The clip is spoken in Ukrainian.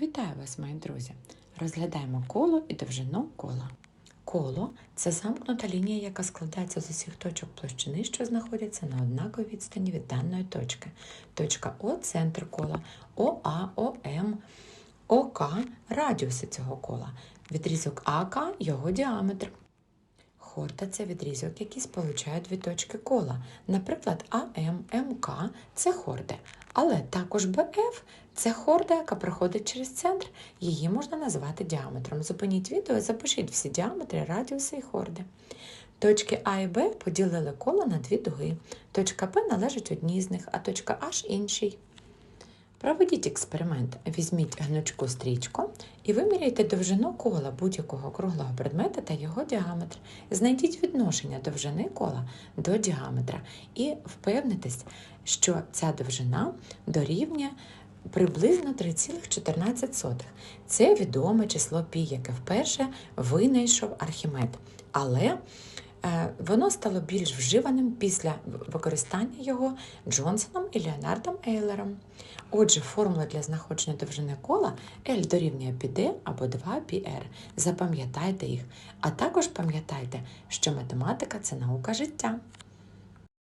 Вітаю вас, мої друзі! Розглядаємо коло і довжину кола. Коло це замкнута лінія, яка складається з усіх точок площини, що знаходяться на однаковій відстані від даної точки. Точка О центр кола, ОА, ОМ, ОК радіуси цього кола. Відрізок АК його діаметр. Хорда це відрізок, який сполучає дві точки кола. Наприклад, АМ, МК це хорди. Але також БФ це хорда, яка проходить через центр. Її можна назвати діаметром. Зупиніть відео і запишіть всі діаметри, радіуси і хорди. Точки А і Б поділили коло на дві дуги. Точка П належить одній з них, а точка H іншій. Проведіть експеримент. Візьміть гнучку стрічку і виміряйте довжину кола будь-якого круглого предмета та його діаметр. Знайдіть відношення довжини кола до діаметра і впевнитесь, що ця довжина дорівнює приблизно 3,14. Це відоме число пі, яке вперше винайшов Архімед. Але Воно стало більш вживаним після використання його Джонсоном і Леонардом Ейлером. Отже, формула для знаходження довжини кола L дорівнює PD або 2πr. Запам'ятайте їх, а також пам'ятайте, що математика це наука життя.